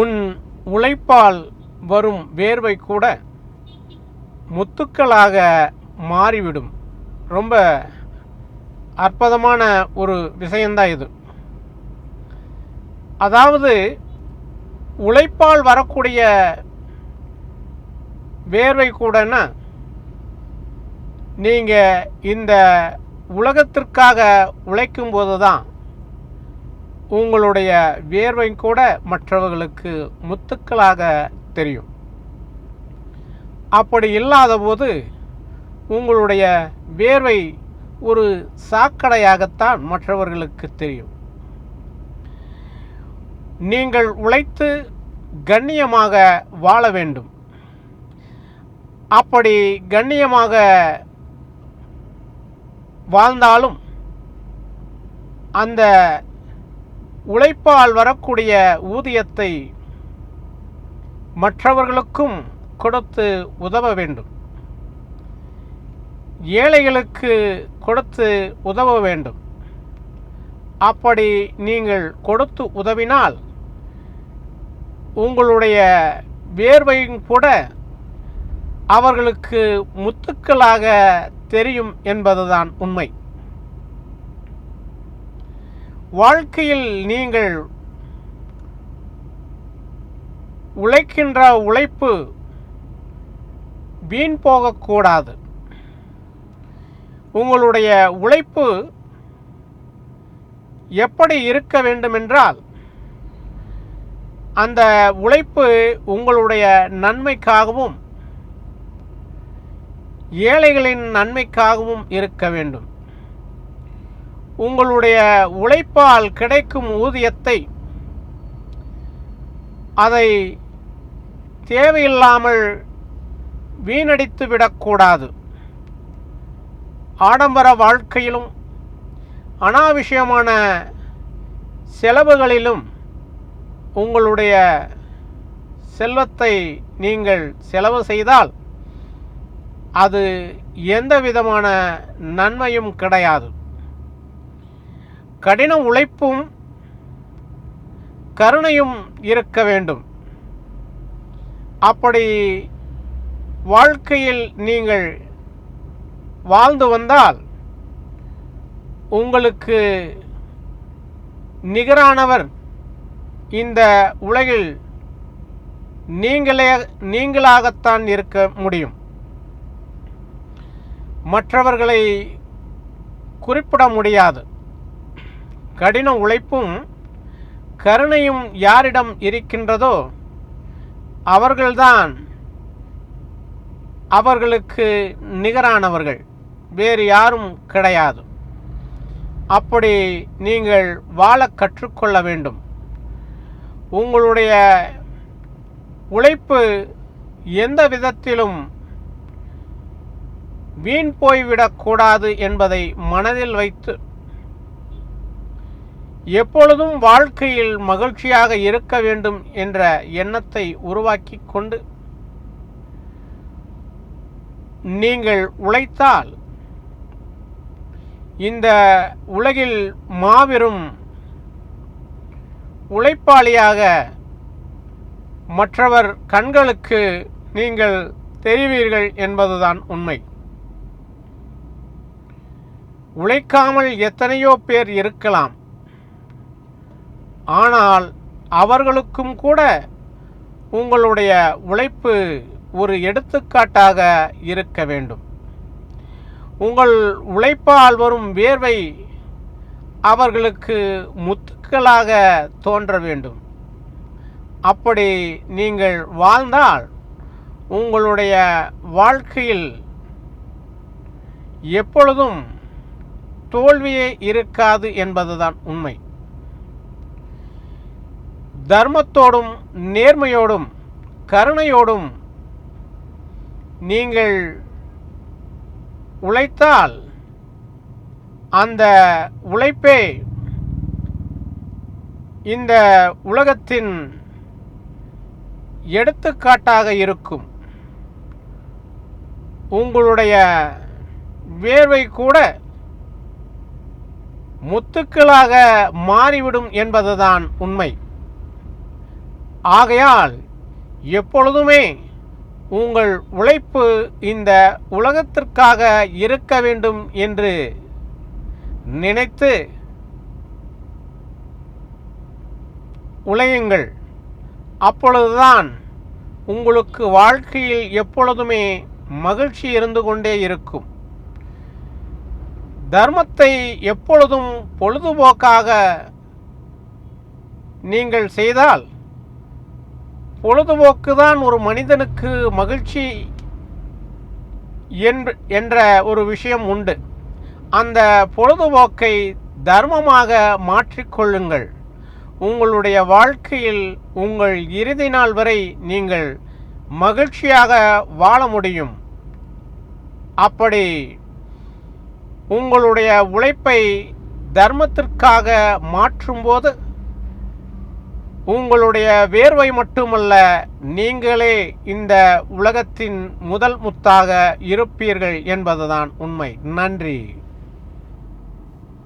உன் உழைப்பால் வரும் வேர்வை கூட முத்துக்களாக மாறிவிடும். ரொம்ப அற்புதமான ஒரு விஷயந்தான் இது. அதாவது உழைப்பால் வரக்கூடிய வேர்வை கூடன்னா நீங்கள் இந்த உலகத்திற்காக உழைக்கும்போது தான் உங்களுடைய வேர்வை கூட மற்றவர்களுக்கு முத்துக்களாக தெரியும். அப்படி இல்லாத போது உங்களுடைய வேர்வை ஒரு சாக்கடையாகத்தான் மற்றவர்களுக்கு தெரியும். நீங்கள் உழைத்து கண்ணியமாக வாழ வேண்டும். அப்படி கண்ணியமாக வாழ்ந்தாலும் அந்த உழைப்பால் வரக்கூடிய ஊதியத்தை மற்றவர்களுக்கும் கொடுத்து உதவ வேண்டும். ஏழைகளுக்கு கொடுத்து உதவ வேண்டும். அப்படி நீங்கள் கொடுத்து உதவினால் உங்களுடைய வேர்வையும் கூட அவர்களுக்கு முத்துக்களாக தெரியும் என்பதுதான் உண்மை. வாழ்க்கையில் நீங்கள் உழைக்கின்ற உழைப்பு வீண் போகக்கூடாது. உங்களுடைய உழைப்பு எப்படி இருக்க வேண்டுமென்றால் அந்த உழைப்பு உங்களுடைய நன்மைக்காகவும் ஏழைகளின் நன்மைக்காகவும் இருக்க வேண்டும். உங்களுடைய உழைப்பால் கிடைக்கும் ஊதியத்தை அதை தேவையில்லாமல் வீணடித்து விடக்கூடாது. ஆடம்பர வாழ்க்கையிலும் அனாவசியமான செலவுகளிலும் உங்களுடைய செல்வத்தை நீங்கள் செலவு செய்தால் அது எந்த விதமான நன்மையும் கிடையாது. கடின உழைப்பும் கருணையும் இருக்க வேண்டும். அப்படி வாழ்க்கையில் நீங்கள் வாழ்ந்து வந்தால் உங்களுக்கு நிகரானவர் இந்த உலகில் நீங்களே நீங்களாகத்தான் இருக்க முடியும். மற்றவர்களை குறிப்பிட முடியாது. கடின உழைப்பும் கருணையும் யாரிடம் இருக்கின்றதோ அவர்கள்தான் அவர்களுக்கு நிகரானவர்கள். வேறு யாரும் கிடையாது. அப்படி நீங்கள் வாழ கற்றுக்கொள்ள வேண்டும். உங்களுடைய உழைப்பு எந்த விதத்திலும் வீண் போய்விடக்கூடாது என்பதை மனதில் வைத்து எப்பொழுதும் வாழ்க்கையில் மகிழ்ச்சியாக இருக்க வேண்டும் என்ற எண்ணத்தை உருவாக்கி கொண்டு நீங்கள் உழைத்தால் இந்த உலகில் மாபெரும் உழைப்பாளியாக மற்றவர் கண்களுக்கு நீங்கள் தெரிவீர்கள் என்பதுதான் உண்மை. உழைக்காமல் எத்தனையோ பேர் இருக்கலாம். ஆனால் அவர்களுக்கும் கூட உங்களுடைய உழைப்பு ஒரு எடுத்துக்காட்டாக இருக்க வேண்டும். உங்கள் உழைப்பால் வரும் வேர்வை அவர்களுக்கு முத்துக்களாக தோன்ற வேண்டும். அப்படி நீங்கள் வாழ்ந்தால் உங்களுடைய வாழ்க்கையில் எப்பொழுதும் தோல்வியே இருக்காது என்பதுதான் உண்மை. தர்மத்தோடும் நேர்மையோடும் கருணையோடும் நீங்கள் உழைத்தால் அந்த உழைப்பே இந்த உலகத்தின் எடுத்துக்காட்டாக இருக்கும். உங்களுடைய வேர்வை கூட முத்துக்களாக மாறிவிடும் என்பதுதான் உண்மை. ஆகையால் எப்பொழுதுமே உங்கள் உழைப்பு இந்த உலகத்திற்காக இருக்க வேண்டும் என்று நினைத்து உழையுங்கள். அப்பொழுதுதான் உங்களுக்கு வாழ்க்கையில் எப்பொழுதுமே மகிழ்ச்சி இருந்து கொண்டே இருக்கும். தர்மத்தை எப்பொழுதும் பொழுதுபோக்காக நீங்கள் செய்தால் பொழுதுபோக்கு தான் ஒரு மனிதனுக்கு மகிழ்ச்சி என்று என்ற ஒரு விஷயம் உண்டு. அந்த பொழுதுபோக்கை தர்மமாக மாற்றிக்கொள்ளுங்கள் உங்களுடைய வாழ்க்கையில் உங்கள் இறுதி நாள் வரை நீங்கள் மகிழ்ச்சியாக வாழ முடியும். அப்படி உங்களுடைய உழைப்பை தர்மத்திற்காக மாற்றும்போது உங்களுடைய வேர்வை மட்டுமல்ல நீங்களே இந்த உலகத்தின் முதல் முத்தாக இருப்பீர்கள் என்பதுதான் உண்மை. நன்றி.